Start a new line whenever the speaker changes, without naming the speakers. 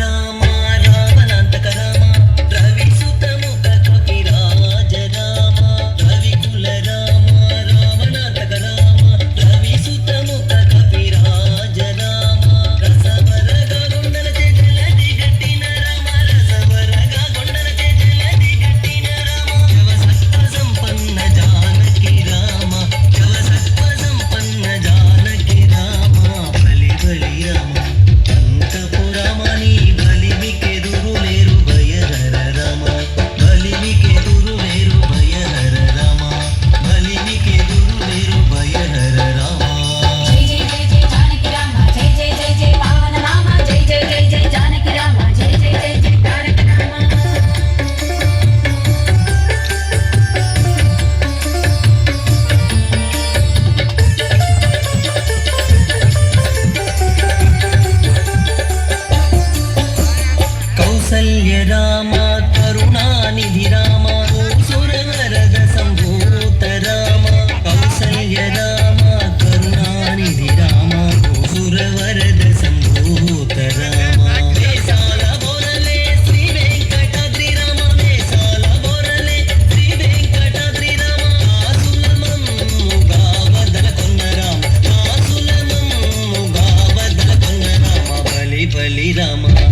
I'm. వాత్సల్య రామ కరుణానిధి రామ సురవరద సంభూత రామ కౌసల్య రామ కరుణానిధి రామ సురవరద సంభూత రామ బలి రామ